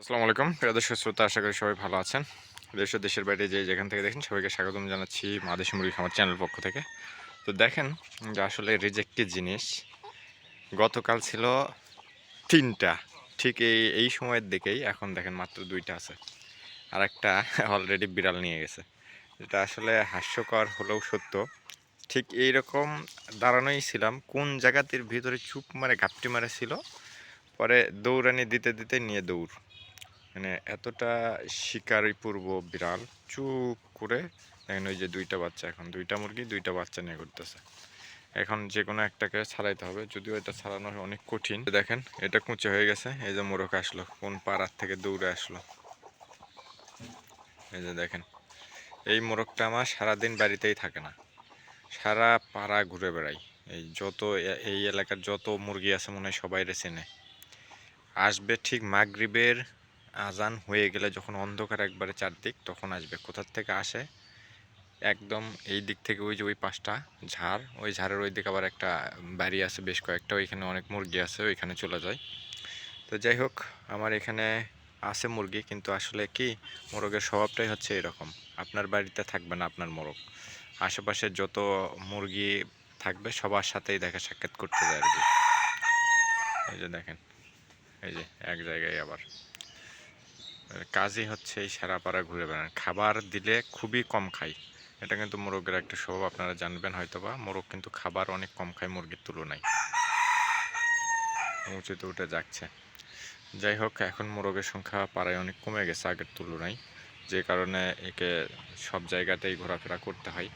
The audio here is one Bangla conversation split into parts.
আসসালামু আলাইকুম। প্রিয় দর্শক শ্রোতা, আশা করি সবাই ভালো আছেন। দেশ ও দেশের বাইরে যে যেখান থেকে দেখেন সবাইকে স্বাগতম জানাচ্ছি মাদেশি মুরগি খামার চ্যানেল পক্ষ থেকে। তো দেখেন, যে আসলে রিজেক্টি জিনিস, গতকাল ছিল তিনটা। ঠিক এই এই সময়ের দিকেই এখন দেখেন মাত্র দুইটা আছে। আর একটা অলরেডি বিড়াল নিয়ে গেছে। যেটা আসলে হাস্যকর হলেও সত্য। ঠিক এই রকম দাঁড়ানোই ছিলাম, কোন জায়গাটির ভিতরে চুপ মারে, ঘাপটি মারে ছিল, পরে দৌড়ানি দিতে দিতে নিয়ে দৌড়। মানে এতটা শিকারি পূর্ব বিড়াল, চুপ করে দেখেন ওই যে দুইটা বাচ্চা এখন, দুইটা মুরগি, দুইটা বাচ্চা নিয়ে করতেছে এখন যে কোনো একটাকে ছাড়াইতে হবে, যদিও এটা ছাড়ানো অনেক কঠিন। দেখেন, এটা কুঁচে হয়ে গেছে, এই যে মোরগ আসলো, কোন পাড়ার থেকে দৌড়ে আসলো। এই যে দেখেন, এই মোরগটা আমার সারাদিন বাড়িতেই থাকে না। সারা পাড়া ঘুরে বেড়াই। এই যত এই এলাকার যত মুরগি আছে মনে হয় সবাই চেনে। আসবে ঠিক মাগরিবের আজান হয়ে গেলে যখন অন্ধকার একবারে চারদিক, তখন আসবে। কোথার থেকে আসে? একদম এই দিক থেকে ওই যে ওই পাঁচটা ঝাড়। ওই ঝাড়ের ওই দিকে আবার একটা বাড়ি আছে, বেশ কয়েকটা। ওইখানে অনেক মুরগি আছে, ওইখানে চলে যায়। তো যাই হোক, আমার এখানে আছে মুরগি, কিন্তু আসলে কি, মোরগের স্বভাবটাই হচ্ছে এরকম। আপনার বাড়িতে থাকবে না আপনার মোরগ। আশেপাশে যত মুরগি থাকবে, সবার সাথেই দেখা সাক্ষাৎ করতে যায় আর কি। এই যে দেখেন, এই যে এক জায়গায় আবার। কাজই হচ্ছে এই সারা পাড়া ঘুরে বেড়ান। খাবার দিলে খুবই কম খায় এটা কিন্তু মোরগের একটা স্বভাব, আপনারা জানবেন হয়তো বা মোরগ কিন্তু খাবার অনেক কম খায় মুরগির তুলনায়। উঁচুতে উঠে যাচ্ছে। যাই হোক, এখন মোরগের সংখ্যা পাড়ায় অনেক কমে গেছে আগের তুলনায়। যে কারণে একে সব জায়গাতেই ঘোরাফেরা করতে হয়।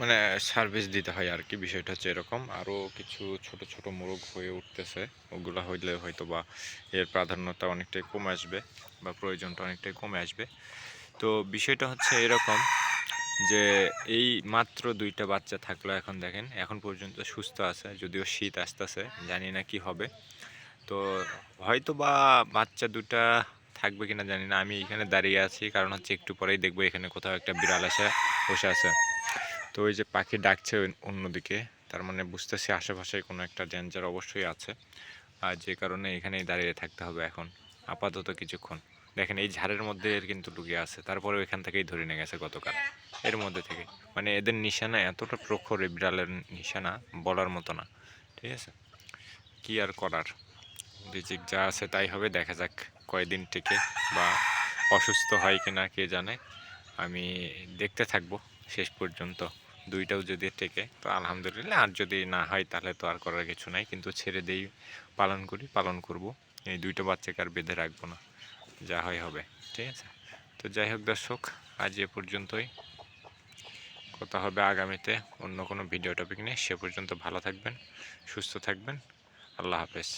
মানে সার্ভিস দিতে হয় আর কি বিষয়টা হচ্ছে এরকম। আরও কিছু ছোট ছোট মোরগ হয়ে উঠতেছে। ওগুলো হইলে হয়তো বা এর প্রাধান্যতা অনেকটাই কমে আসবে বা প্রয়োজনটা অনেকটাই কমে আসবে। তো বিষয়টা হচ্ছে এরকম যে এই মাত্র দুইটা বাচ্চা থাকল এখন দেখেন। এখন পর্যন্ত সুস্থ আছে, যদিও শীত আসতেছে, জানি না কি হবে। তো হয়তো বা বাচ্চা দুটা থাকবে কিনা জানি না। আমি এখানে দাঁড়িয়ে আছি, কারণ হচ্ছে একটু পরেই দেখব এখানে কোথাও একটা বিড়াল এসে বসে আছে। তো ওই যে পাখি ডাকছে অন্যদিকে, তার মানে বুঝতেছি আশেপাশে কোনো একটা ডেঞ্জার অবশ্যই আছে। আর যে কারণে এখানেই দাঁড়িয়ে থাকতে হবে এখন, আপাতত কিছুক্ষণ। দেখেন এই ঝাড়ের মধ্যে এর কিন্তু লুকিয়ে আছে তারপরে ওইখান থেকেই ধরে নিয়ে গেছে গতকাল, এর মধ্যে থেকে। মানে এদের নিশানা এতটা প্রখর এই বিড়ালের নিশানা বলার মতো না, ঠিক আছে? কি আর করার? রিজিক যা আছে তাই হবে, দেখা যাক কয়দিন থেকে বা অসুস্থ হয় কিনা, কে জানে? আমি দেখতে থাকব, শেষ পর্যন্ত। দুইটাও যদি টেকে, তো আলহামদুলিল্লাহ। আর যদি না হয়, তাহলে তো আর করার কিছু নাই। কিন্তু ছেড়ে দেই, পালন করি, পালন করব। এই দুইটা বাচ্চাকে আর বেঁধে রাখব না। যা হয় হবে, ঠিক আছে? তো যাই হোক দর্শক, আজ এ পর্যন্তই। কথা হবে আগামীতে অন্য কোনো ভিডিও টপিক নিয়ে। সে পর্যন্ত ভালো থাকবেন, সুস্থ থাকবেন। আল্লাহ হাফেজ।